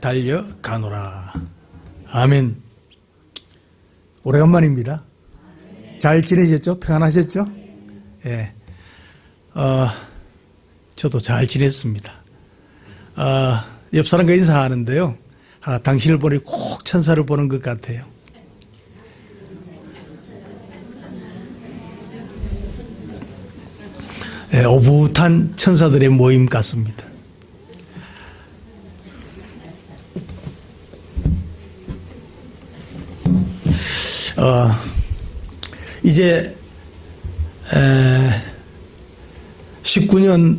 달려가노라. 아멘. 오래간만입니다. 잘 지내셨죠? 평안하셨죠? 예. 어, 저도 잘 지냈습니다. 어, 옆 사람과 인사하는데요. 아, 당신을 보니 꼭 천사를 보는 것 같아요. 예, 오붓한 천사들의 모임 같습니다. 어, 이제 에, 19년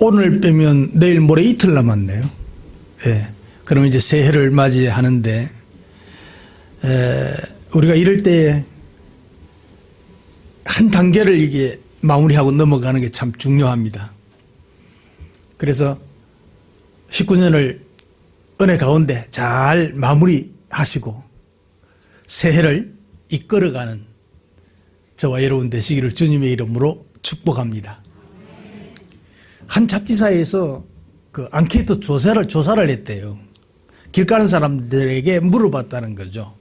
오늘 빼면 내일 모레 이틀 남았네요. 예. 그러면 이제 새해를 맞이하는데 에, 우리가 이럴 때한 단계를 이게 마무리하고 넘어가는 게 참 중요합니다. 그래서 19년을 은혜 가운데 잘 마무리하시고 새해를 이끌어가는 저와 여러분 되시기를 주님의 이름으로 축복합니다. 한 잡지사에서 그 앙케이트 조사를 조사를 했대요. 길 가는 사람들에게 물어봤다는 거죠.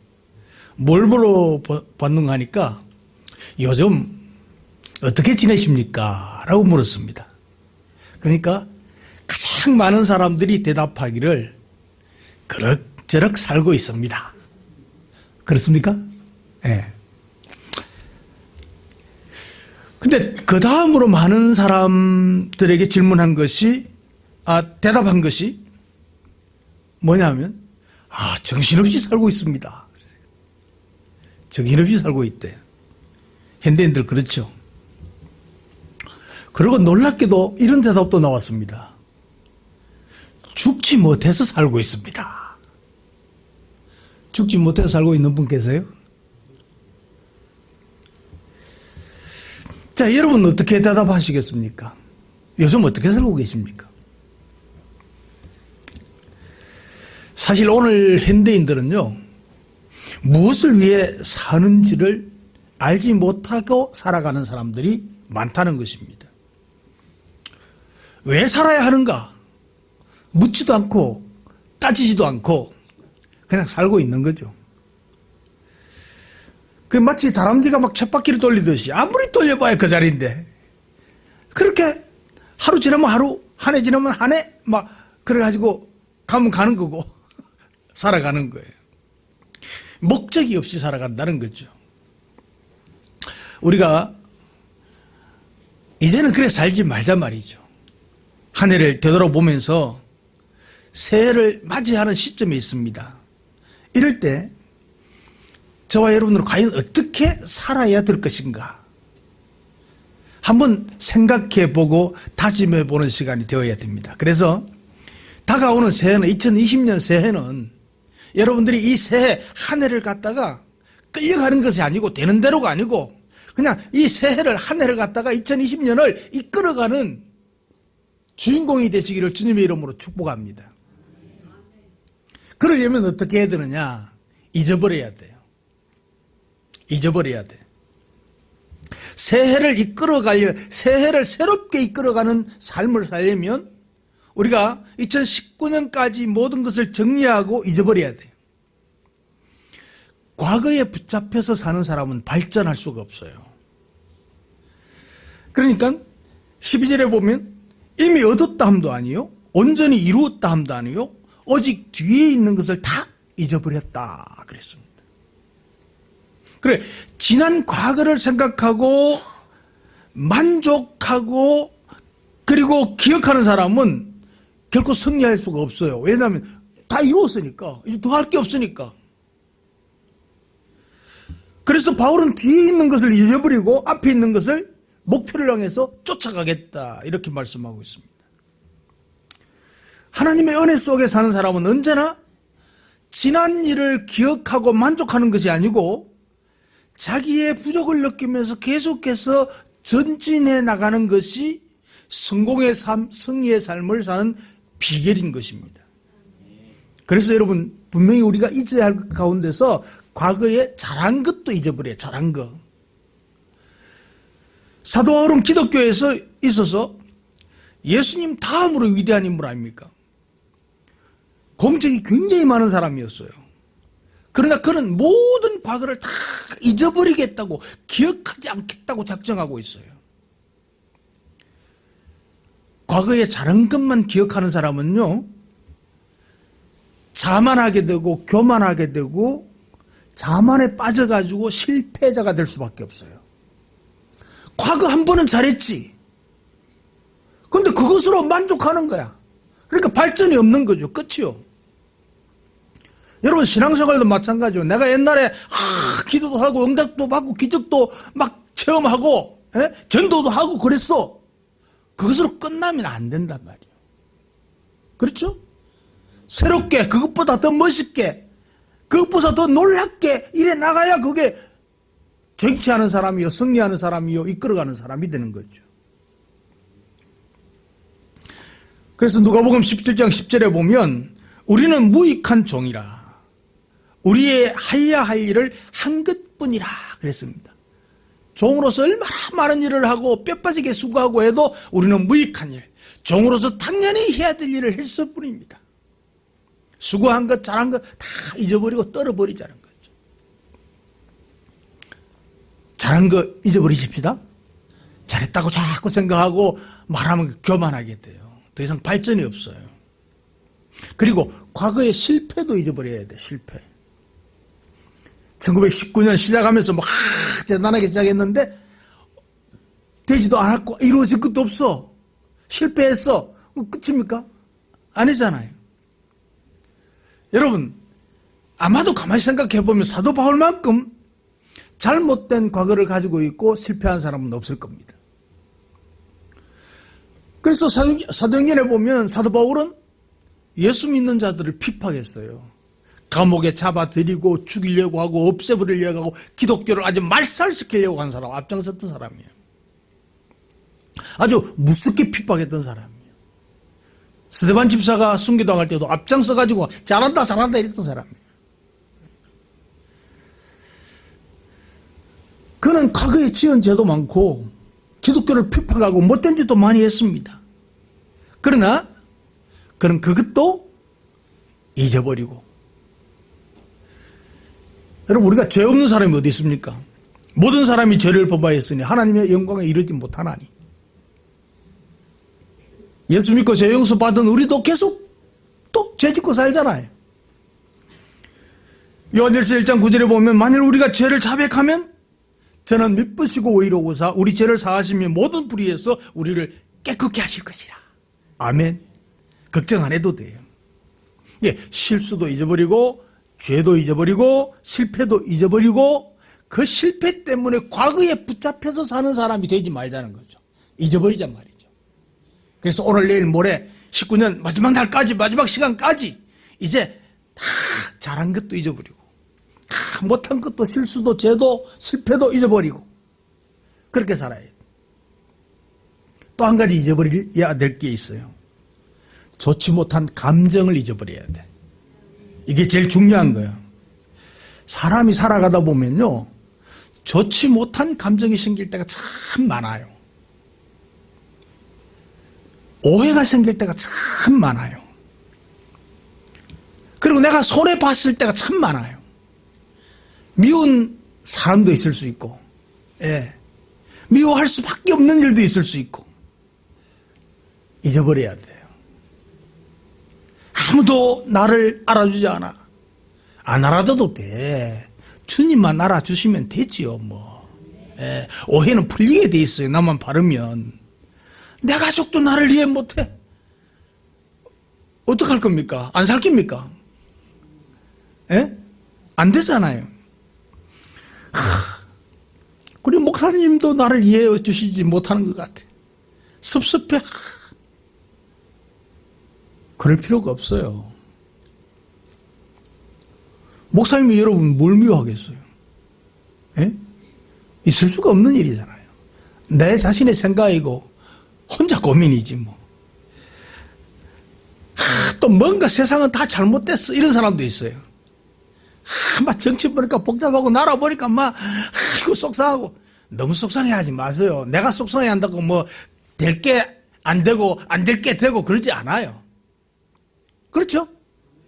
뭘 물어봤는가 하니까 요즘 어떻게 지내십니까? 라고 물었습니다. 그러니까 가장 많은 사람들이 대답하기를 그럭저럭 살고 있습니다. 그렇습니까? 예. 네. 근데 그 다음으로 많은 사람들에게 질문한 것이, 아, 대답한 것이 뭐냐면, 아, 정신없이 살고 있습니다. 정신없이 살고 있대. 현대인들 그렇죠. 그리고 놀랍게도 이런 대답도 나왔습니다. 죽지 못해서 살고 있습니다. 죽지 못해서 살고 있는 분 계세요? 자, 여러분 어떻게 대답하시겠습니까? 요즘 어떻게 살고 계십니까? 사실 오늘 현대인들은요, 무엇을 위해 사는지를 알지 못하고 살아가는 사람들이 많다는 것입니다. 왜 살아야 하는가? 묻지도 않고 따지지도 않고 그냥 살고 있는 거죠. 그 마치 다람쥐가 막 쳇바퀴를 돌리듯이 아무리 돌려봐야 그 자리인데 그렇게 하루 지나면 하루 한 해 지나면 한 해 막 그래가지고 가면 가는 거고 살아가는 거예요. 목적이 없이 살아간다는 거죠. 우리가 이제는 그래 살지 말자 말이죠. 한 해를 되돌아보면서 새해를 맞이하는 시점이 있습니다. 이럴 때 저와 여러분들은 과연 어떻게 살아야 될 것인가? 한번 생각해 보고 다짐해 보는 시간이 되어야 됩니다. 그래서 다가오는 새해는 2020년 새해는 여러분들이 이 새해 한 해를 갖다가 끌려가는 것이 아니고 되는 대로가 아니고 그냥 이 새해를 한 해를 갖다가 2020년을 이끌어가는 주인공이 되시기를 주님의 이름으로 축복합니다. 그러려면 어떻게 해야 되느냐? 잊어버려야 돼요. 잊어버려야 돼. 새해를 이끌어가려, 새해를 새롭게 이끌어가는 삶을 살려면 우리가 2019년까지 모든 것을 정리하고 잊어버려야 돼요. 과거에 붙잡혀서 사는 사람은 발전할 수가 없어요. 그러니까 12절에 보면 이미 얻었다 함도 아니요. 온전히 이루었다 함도 아니요. 오직 뒤에 있는 것을 다 잊어버렸다. 그랬습니다. 그래, 지난 과거를 생각하고 만족하고 그리고 기억하는 사람은 결코 승리할 수가 없어요. 왜냐하면 다 이루었으니까. 이제 더 할 게 없으니까. 그래서 바울은 뒤에 있는 것을 잊어버리고 앞에 있는 것을 목표를 향해서 쫓아가겠다. 이렇게 말씀하고 있습니다. 하나님의 은혜 속에 사는 사람은 언제나 지난 일을 기억하고 만족하는 것이 아니고 자기의 부족을 느끼면서 계속해서 전진해 나가는 것이 성공의 삶, 승리의 삶을 사는 비결인 것입니다. 그래서 여러분, 분명히 우리가 잊어야 할 가운데서 과거에 잘한 것도 잊어버려요. 잘한 거. 사도 바울은 기독교에서 있어서 예수님 다음으로 위대한 인물 아닙니까? 공적이 굉장히 많은 사람이었어요. 그러나 그는 모든 과거를 다 잊어버리겠다고 기억하지 않겠다고 작정하고 있어요. 과거에 잘한 것만 기억하는 사람은요, 자만하게 되고 교만하게 되고 자만에 빠져가지고 실패자가 될 수밖에 없어요. 과거 한 번은 잘했지. 근데 그것으로 만족하는 거야. 그러니까 발전이 없는 거죠. 끝이요. 여러분 신앙생활도 마찬가지요. 내가 옛날에 아, 기도도 하고 응답도 받고 기적도 막 체험하고 예? 전도도 하고 그랬어. 그것으로 끝나면 안 된단 말이에요. 그렇죠? 새롭게 그것보다 더 멋있게 그것보다 더 놀랍게 이래 나가야 그게 정치하는 사람이요 승리하는 사람이요 이끌어가는 사람이 되는 거죠. 그래서 누가복음 17장 10절에 보면 우리는 무익한 종이라 우리의 하여야 할 일을 한 것뿐이라 그랬습니다. 종으로서 얼마나 많은 일을 하고 뼈 빠지게 수고하고 해도 우리는 무익한 일, 종으로서 당연히 해야 될 일을 했을 뿐입니다. 수고한 것, 잘한 것 다 잊어버리고 떨어버리자는 거죠. 잘한 거 잊어버리십시다. 잘했다고 자꾸 생각하고 말하면 교만하게 돼요. 더 이상 발전이 없어요. 그리고 과거의 실패도 잊어버려야 돼, 실패. 1919년 시작하면서 막 대단하게 시작했는데 되지도 않았고 이루어질 것도 없어. 실패했어. 끝입니까? 아니잖아요. 여러분 아마도 가만히 생각해 보면 사도 바울만큼 잘못된 과거를 가지고 있고 실패한 사람은 없을 겁니다. 그래서 사도행전에 보면 사도 바울은 예수 믿는 자들을 핍박했어요. 감옥에 잡아들이고 죽이려고 하고 없애버리려고 하고 기독교를 아주 말살시키려고 한 사람, 앞장섰던 사람이에요. 아주 무섭게 핍박했던 사람이에요. 스테반 집사가 순교당할 때도 앞장서가지고 잘한다 잘한다 이랬던 사람이에요. 그는 과거에 지은 죄도 많고 기독교를 핍박하고 못된 짓도 많이 했습니다. 그러나 그는 그것도 잊어버리고 여러분 우리가 죄 없는 사람이 어디 있습니까? 모든 사람이 죄를 범하였으니 하나님의 영광에 이르지 못하나니 예수 믿고 죄 용서 받은 우리도 계속 또 죄 짓고 살잖아요. 요한일서 1장 9절에 보면 만일 우리가 죄를 자백하면 저는 미쁘시고 오이로고사 우리 죄를 사하시며 모든 불의에서 우리를 깨끗게 하실 것이라. 아멘. 걱정 안 해도 돼요. 예, 실수도 잊어버리고 죄도 잊어버리고 실패도 잊어버리고 그 실패 때문에 과거에 붙잡혀서 사는 사람이 되지 말자는 거죠. 잊어버리잔 말이죠. 그래서 오늘 내일 모레 19년 마지막 날까지 마지막 시간까지 이제 다 잘한 것도 잊어버리고 다 못한 것도 실수도 죄도 실패도 잊어버리고 그렇게 살아야 돼. 또한 가지 잊어버려야 될 게 있어요. 좋지 못한 감정을 잊어버려야 돼. 이게 제일 중요한 거예요. 사람이 살아가다 보면요. 좋지 못한 감정이 생길 때가 참 많아요. 오해가 생길 때가 참 많아요. 그리고 내가 손해 봤을 때가 참 많아요. 미운 사람도 있을 수 있고, 예. 미워할 수밖에 없는 일도 있을 수 있고, 잊어버려야 돼요. 아무도 나를 알아주지 않아. 안 알아줘도 돼. 주님만 알아주시면 되지요, 뭐. 예, 오해는 풀리게 돼 있어요. 나만 바르면. 내 가족도 나를 이해 못해. 어떡할 겁니까? 안 살깁니까? 예? 안 되잖아요. 하, 우리 목사님도 나를 이해해 주시지 못하는 것 같아. 섭섭해. 그럴 필요가 없어요. 목사님이 여러분 뭘 미워하겠어요? 예? 있을 수가 없는 일이잖아요. 내 자신의 생각이고 혼자 고민이지 뭐. 하, 또 뭔가 세상은 다 잘못됐어 이런 사람도 있어요. 하, 막 정치 보니까 복잡하고 나라 보니까 막 이거 속상하고 너무 속상해하지 마세요. 내가 속상해한다고 뭐 될 게 안 되고 안 될 게 되고 그러지 않아요. 그렇죠?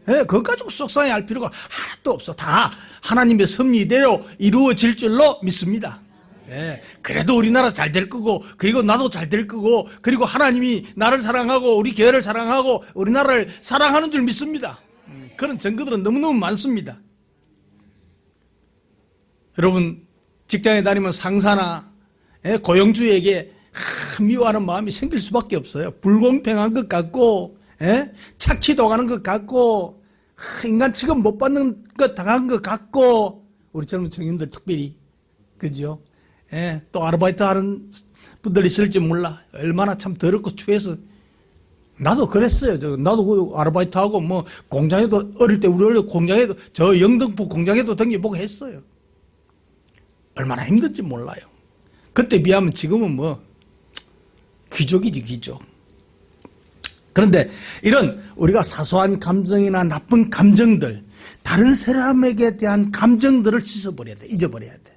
예, 그것 가지고 속상해 할 필요가 하나도 없어. 다 하나님의 섭리대로 이루어질 줄로 믿습니다. 예, 그래도 우리나라 잘 될 거고, 그리고 나도 잘 될 거고, 그리고 하나님이 나를 사랑하고, 우리 교회를 사랑하고, 우리나라를 사랑하는 줄 믿습니다. 음, 그런 증거들은 너무너무 많습니다. 여러분, 직장에 다니면 상사나 예, 고용주에게 아, 미워하는 마음이 생길 수밖에 없어요. 불공평한 것 같고, 예? 착취 도 가는 것 같고, 아, 인간 취급 못 받는 것 당한 것 같고, 우리 젊은 청년들 특별히, 그죠? 예, 또 아르바이트 하는 분들 있을지 몰라. 얼마나 참 더럽고 추해서. 나도 그랬어요. 저, 나도 그 아르바이트 하고, 뭐, 공장에도, 어릴 때 우리 어릴 때 공장에도, 저 영등포 공장에도 댕겨보고 했어요. 얼마나 힘든지 몰라요. 그때 비하면 지금은 뭐 귀족이지 귀족. 그런데 이런 우리가 사소한 감정이나 나쁜 감정들, 다른 사람에게 대한 감정들을 씻어버려야 돼, 잊어버려야 돼.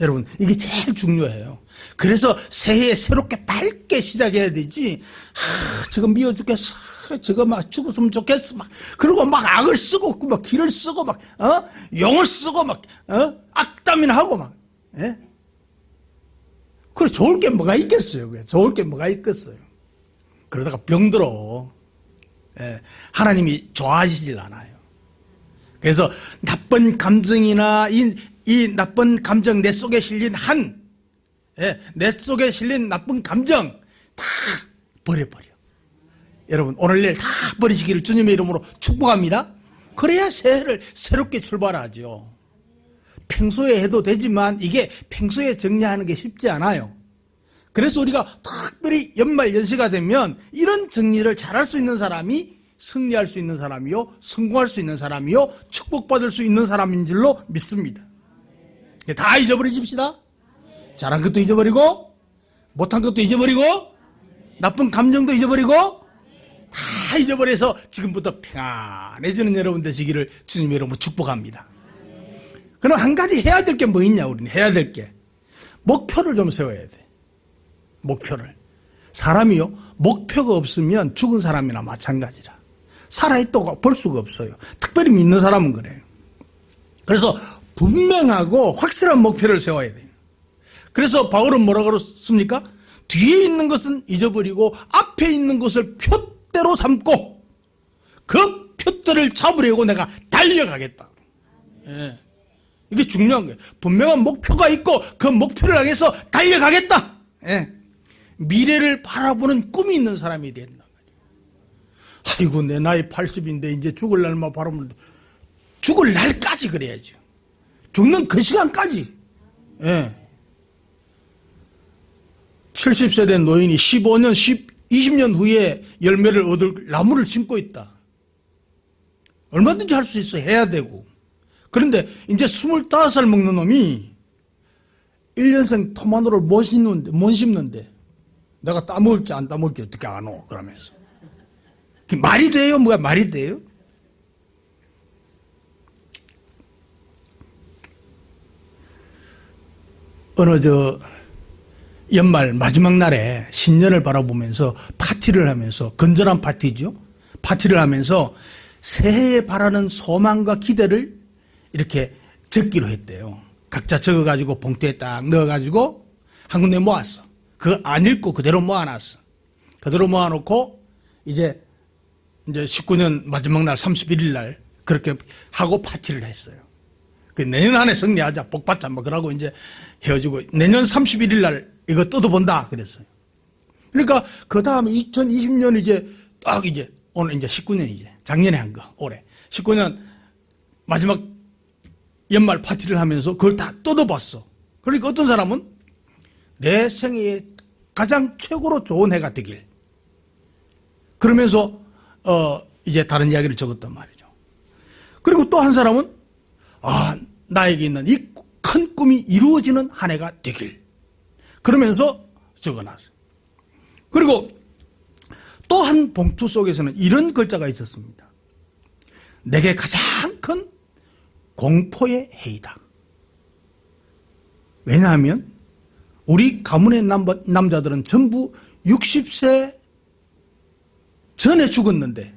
여러분 이게 제일 중요해요. 그래서 새해에 새롭게 밝게 시작해야 되지. 하, 저거 미워 죽겠어. 저거 막 죽었으면 좋겠어. 막 그리고 막 악을 쓰고 막 길을 쓰고 막 어? 용을 쓰고 막 어? 악담이나 하고 막. 예? 그래 좋을 게 뭐가 있겠어요. 그게 좋을 게 뭐가 있겠어요. 그러다가 병들어. 예, 하나님이 좋아하시질 않아요. 그래서 나쁜 감정이나 이, 이 나쁜 감정 내 속에 실린 한, 예, 내 속에 실린 나쁜 감정 다 버려버려. 여러분 오늘 내일 다 버리시기를 주님의 이름으로 축복합니다. 그래야 새해를 새롭게 출발하죠. 평소에 해도 되지만 이게 평소에 정리하는 게 쉽지 않아요. 그래서 우리가 특별히 연말 연시가 되면 이런 정리를 잘할 수 있는 사람이 승리할 수 있는 사람이요, 성공할 수 있는 사람이요, 축복받을 수 있는 사람인 줄로 믿습니다. 다 잊어버리십시다. 잘한 것도 잊어버리고, 못한 것도 잊어버리고, 나쁜 감정도 잊어버리고, 다 잊어버려서 지금부터 평안해지는 여러분 되시기를 주님 여러분 축복합니다. 그럼 한 가지 해야 될 게 뭐 있냐, 우리는 해야 될 게. 목표를 좀 세워야 돼. 목표를. 사람이요, 목표가 없으면 죽은 사람이나 마찬가지라. 살아있다고 볼 수가 없어요. 특별히 믿는 사람은 그래요. 그래서 분명하고 확실한 목표를 세워야 돼요. 그래서 바울은 뭐라 그랬습니까? 뒤에 있는 것은 잊어버리고 앞에 있는 것을 표대로 삼고 그 표대를 잡으려고 내가 달려가겠다. 예. 이게 중요한 거예요. 분명한 목표가 있고 그 목표를 향해서 달려가겠다. 예. 미래를 바라보는 꿈이 있는 사람이 된다. 아이고 내 나이 80인데 이제 죽을 날만 바라보는데 죽을 날까지 그래야죠. 죽는 그 시간까지. 예. 70세 된 노인이 15년, 10, 20년 후에 열매를 얻을 나무를 심고 있다. 얼마든지 할 수 있어. 해야 되고. 그런데 이제 25살 먹는 놈이 1년생 토마토를 못 심는데, 못 심는데, 내가 따먹을지 안 따먹을지 어떻게 아노? 그러면서. 그게 말이 돼요? 뭐가 말이 돼요? 어느 저 연말 마지막 날에 신년을 바라보면서 파티를 하면서 건전한 파티죠. 파티를 하면서 새해에 바라는 소망과 기대를 이렇게 적기로 했대요. 각자 적어가지고 봉투에 딱 넣어가지고 한 군데 모았어. 그거 안 읽고 그대로 모아놨어. 그대로 모아놓고 이제 이제 19년 마지막 날 31일 날 그렇게 하고 파티를 했어요. 그 내년 안에 승리하자 복받자 뭐 그러고 이제 헤어지고 내년 31일 날 이거 뜯어본다 그랬어요. 그러니까 그 다음에 2020년 이제 딱 이제 오늘 이제 19년 이제 작년에 한 거 올해 19년 마지막 연말 파티를 하면서 그걸 다 뜯어봤어. 그러니까 어떤 사람은 내 생애에 가장 최고로 좋은 해가 되길. 그러면서 어 이제 다른 이야기를 적었단 말이죠. 그리고 또 한 사람은 아 나에게 있는 이 큰 꿈이 이루어지는 한 해가 되길. 그러면서 적어놨어요. 그리고 또 한 봉투 속에서는 이런 글자가 있었습니다. 내게 가장 큰 공포의 해이다. 왜냐하면 우리 가문의 남자, 남자들은 전부 60세 전에 죽었는데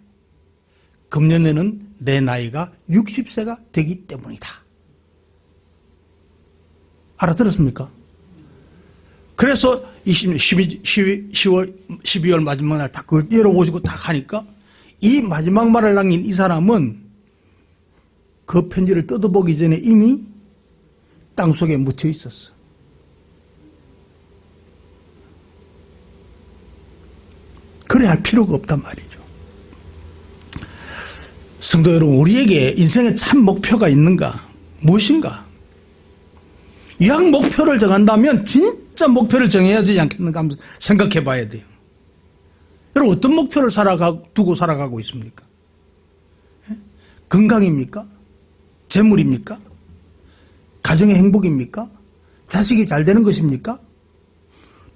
금년에는 내 나이가 60세가 되기 때문이다. 알아들었습니까? 그래서 20, 12, 12, 10월, 12월 마지막 날 다 그걸 열어보시고 딱 하니까 이 마지막 말을 남긴 이 사람은 그 편지를 뜯어보기 전에 이미 땅 속에 묻혀 있었어. 그래 할 필요가 없단 말이죠. 성도 여러분, 우리에게 인생에 참 목표가 있는가? 무엇인가? 이왕 목표를 정한다면 진짜 목표를 정해야 되지 않겠는가 하면서 생각해 봐야 돼요. 여러분, 어떤 목표를 살아가, 두고 살아가고 있습니까? 예? 건강입니까? 재물입니까? 가정의 행복입니까? 자식이 잘 되는 것입니까?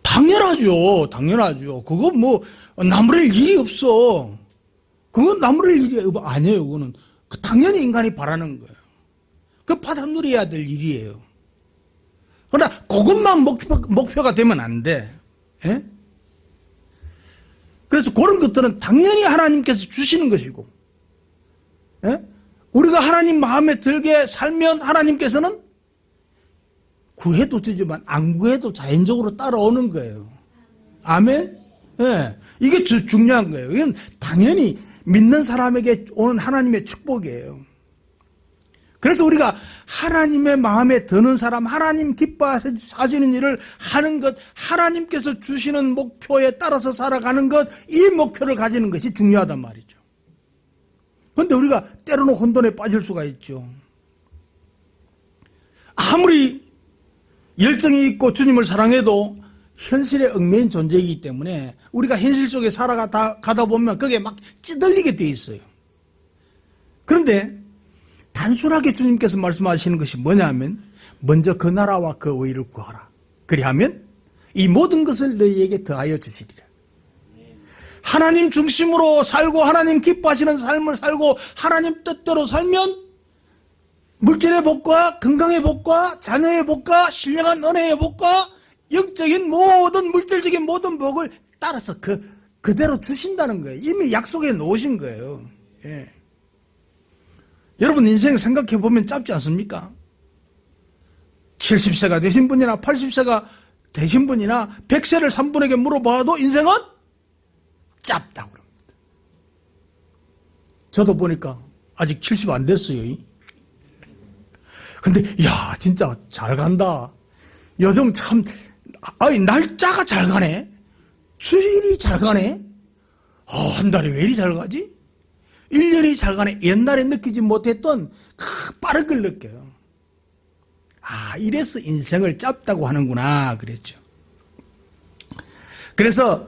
당연하죠. 당연하죠. 그거 뭐, 나무랄 일이 없어. 그건 나무랄 일이 아니에요. 그거는. 그 당연히 인간이 바라는 거예요. 그 받아 누려야 될 일이에요. 그러나 그것만 목표, 목표 가 되면 안 돼. 예? 그래서 그런 것들은 당연히 하나님께서 주시는 것이고, 예? 우리가 하나님 마음에 들게 살면 하나님께서는 구해도 주지만 안 구해도 자연적으로 따라오는 거예요. 아멘? 예. 이게 주- 중요한 거예요. 이건 당연히 믿는 사람에게 오는 하나님의 축복이에요. 그래서 우리가 하나님의 마음에 드는 사람, 하나님 기뻐하시는 일을 하는 것, 하나님께서 주시는 목표에 따라서 살아가는 것, 이 목표를 가지는 것이 중요하단 말이죠. 그런데 우리가 때로는 혼돈에 빠질 수가 있죠. 아무리 열정이 있고 주님을 사랑해도 현실에 얽매인 존재이기 때문에 우리가 현실 속에 살아가다 가다 보면 그게 막 찌들리게 돼 있어요. 그런데 단순하게 주님께서 말씀하시는 것이 뭐냐면 먼저 그 나라와 그 의를 구하라. 그리하면 이 모든 것을 너희에게 더하여 주시리라. 하나님 중심으로 살고 하나님 기뻐하시는 삶을 살고 하나님 뜻대로 살면 물질의 복과 건강의 복과 자녀의 복과 신령한 은혜의 복과 영적인 모든 물질적인 모든 복을 따라서 그 그대로 주신다는 거예요. 이미 약속해 놓으신 거예요. 예. 여러분 인생 생각해 보면 짧지 않습니까? 70세가 되신 분이나 80세가 되신 분이나 100세를 산 분에게 물어봐도 인생은 짧다고 그럽니다. 저도 보니까 아직 70 안 됐어요. 근데 야 진짜 잘 간다. 요즘 참 아이 날짜가 잘 가네. 주일이 잘 가네. 어, 한 달에 왜 이리 잘 가지? 1년이 잘 가네. 옛날에 느끼지 못했던 그 빠른 걸 느껴요. 아, 이래서 인생을 짧다고 하는구나. 그랬죠. 그래서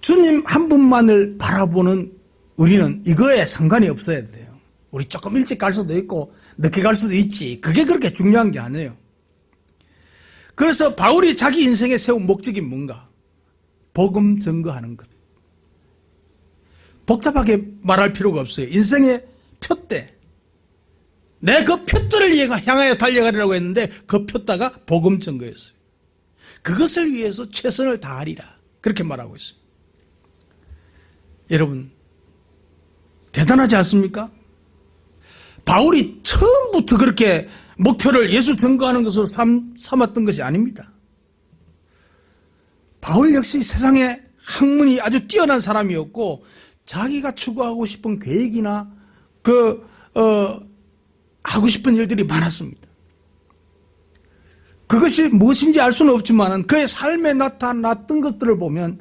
주님 한 분만을 바라보는 우리는 이거에 상관이 없어야 돼요. 우리 조금 일찍 갈 수도 있고 늦게 갈 수도 있지. 그게 그렇게 중요한 게 아니에요. 그래서 바울이 자기 인생에 세운 목적이 뭔가? 복음 증거하는 것. 복잡하게 말할 필요가 없어요. 인생의 표대. 내 그 표대를 향하여 달려가리라고 했는데 그 표대가 복음 증거였어요. 그것을 위해서 최선을 다하리라. 그렇게 말하고 있어요. 여러분, 대단하지 않습니까? 바울이 처음부터 그렇게 목표를 예수 증거하는 것으로 삼, 삼았던 것이 아닙니다. 바울 역시 세상에 학문이 아주 뛰어난 사람이었고 자기가 추구하고 싶은 계획이나 그, 어, 하고 싶은 일들이 많았습니다. 그것이 무엇인지 알 수는 없지만 그의 삶에 나타났던 것들을 보면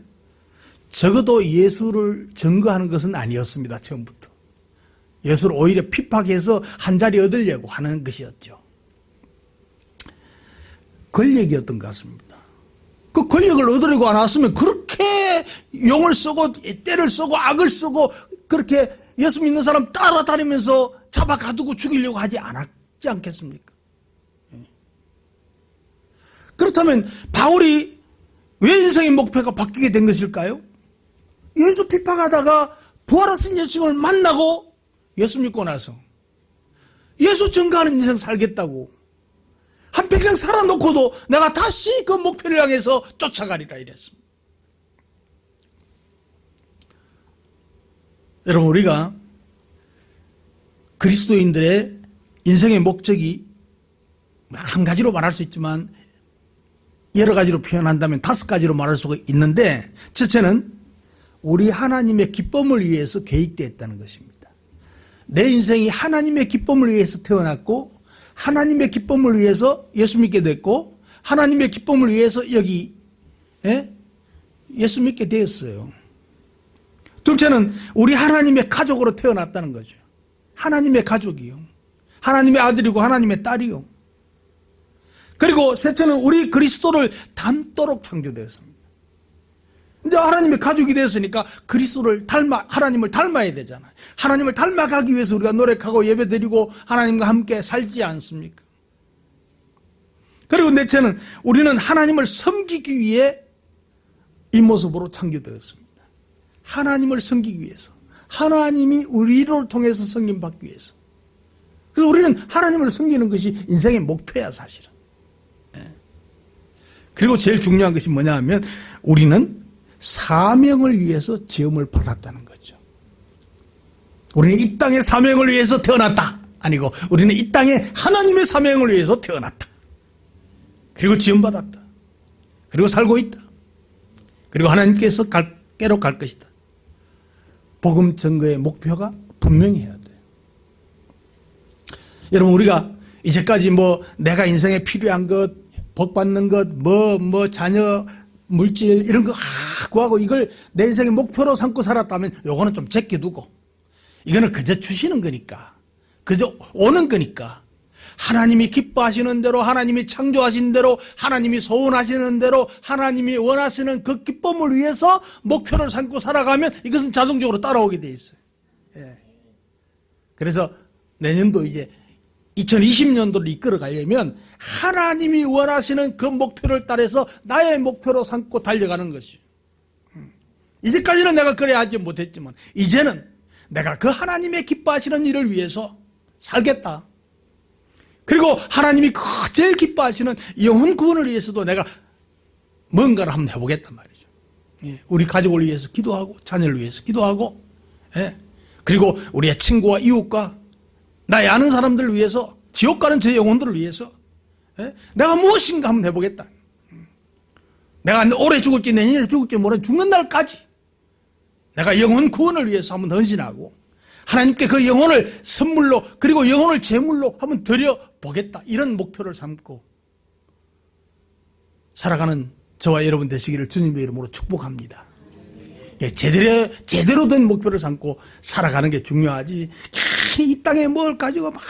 적어도 예수를 증거하는 것은 아니었습니다. 처음부터. 예수를 오히려 핍박해서 한 자리 얻으려고 하는 것이었죠. 권력이었던 것 같습니다. 그 권력을 얻으려고 나왔으면 그렇게 용을 쓰고 때를 쓰고 악을 쓰고 그렇게 예수 믿는 사람 따라다니면서 잡아 가두고 죽이려고 하지 않았지 않겠습니까? 예. 그렇다면 바울이 왜 인생의 목표가 바뀌게 된 것일까요? 예수 핍박하다가 부활하신 예수님을 만나고 예수 믿고 나서 예수 증거하는 인생 살겠다고 한 평생 살아놓고도 내가 다시 그 목표를 향해서 쫓아가리라 이랬습니다. 여러분 우리가 그리스도인들의 인생의 목적이 한 가지로 말할 수 있지만 여러 가지로 표현한다면 다섯 가지로 말할 수가 있는데 첫째는 우리 하나님의 기쁨을 위해서 계획되었다는 것입니다. 내 인생이 하나님의 기쁨을 위해서 태어났고 하나님의 기쁨을 위해서 예수 믿게 됐고 하나님의 기쁨을 위해서 여기 예? 예수 믿게 되었어요. 둘째는 우리 하나님의 가족으로 태어났다는 거죠. 하나님의 가족이요. 하나님의 아들이고 하나님의 딸이요. 그리고 셋째는 우리 그리스도를 닮도록 창조되었습니다. 이제 하나님의 가족이 되었으니까 그리스도를 닮아, 하나님을 닮아야 되잖아요. 하나님을 닮아가기 위해서 우리가 노력하고 예배드리고 하나님과 함께 살지 않습니까? 그리고 넷째는 우리는 하나님을 섬기기 위해 이 모습으로 창조되었습니다. 하나님을 섬기기 위해서. 하나님이 우리를 통해서 섬김 받기 위해서. 그래서 우리는 하나님을 섬기는 것이 인생의 목표야, 사실은. 예. 그리고 제일 중요한 것이 뭐냐 하면 우리는 사명을 위해서 지음을 받았다는 거죠. 우리는 이 땅의 사명을 위해서 태어났다. 아니고 우리는 이 땅에 하나님의 사명을 위해서 태어났다. 그리고 지음받았다. 그리고 살고 있다. 그리고 하나님께서 갈, 깨로 갈 것이다. 복음 증거의 목표가 분명히 해야 돼요. 여러분, 우리가 이제까지 뭐 내가 인생에 필요한 것, 복 받는 것, 뭐, 뭐, 자녀, 물질, 이런 거, 아, 구하고 이걸 내 인생의 목표로 삼고 살았다면 요거는 좀 제껴두고 이거는 그저 주시는 거니까. 그저 오는 거니까. 하나님이 기뻐하시는 대로, 하나님이 창조하신 대로, 하나님이 소원하시는 대로, 하나님이 원하시는 그 기쁨을 위해서 목표를 삼고 살아가면 이것은 자동적으로 따라오게 돼 있어요. 예. 그래서 내년도 이제 2020년도를 이끌어 가려면 하나님이 원하시는 그 목표를 따라서 나의 목표로 삼고 달려가는 것이요. 음. 이제까지는 내가 그래 하지 못했지만 이제는 내가 그 하나님의 기뻐하시는 일을 위해서 살겠다. 그리고 하나님이 그 제일 기뻐하시는 영혼 구원을 위해서도 내가 뭔가를 한번 해보겠단 말이죠. 예, 우리 가족을 위해서 기도하고 자녀를 위해서 기도하고 예, 그리고 우리의 친구와 이웃과 나의 아는 사람들을 위해서 지옥 가는 제 영혼들을 위해서 예, 내가 무엇인가 한번 해보겠다. 음. 내가 올해 죽을지 내년에 죽을지 모르는 죽는 날까지 내가 영혼 구원을 위해서 한번 헌신하고 하나님께 그 영혼을 선물로 그리고 영혼을 제물로 한번 드려 보겠다 이런 목표를 삼고 살아가는 저와 여러분 되시기를 주님의 이름으로 축복합니다. 예, 제대로 제대로 된 목표를 삼고 살아가는 게 중요하지. 이 땅에 뭘 가지고 막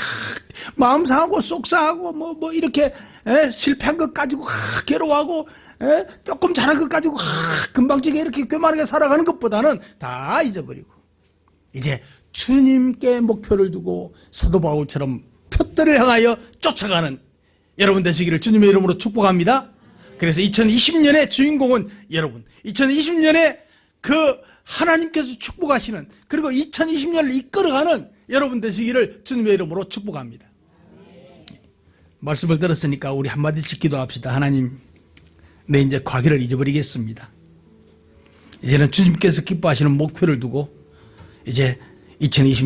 마음 상하고 속 상하고 뭐뭐 이렇게 예, 실패한 것 가지고 아, 괴로워하고 예, 조금 잘한 것 가지고 아, 금방지게 이렇게 교만하게 살아가는 것보다는 다 잊어버리고 이제 주님께 목표를 두고 사도 바울처럼 표대를 향하여 쫓아가는 여러분 되시기를 주님의 이름으로 축복합니다. 그래서 2020년의 주인공은 여러분, 2020년에 그 하나님께서 축복하시는 그리고 2020년을 이끌어가는 여러분 되시기를 주님의 이름으로 축복합니다. 말씀을 들었으니까 우리 한마디씩 기도합시다. 하나님, 내 이제 과거를 잊어버리겠습니다. 이제는 주님께서 기뻐하시는 목표를 두고 이제 2020년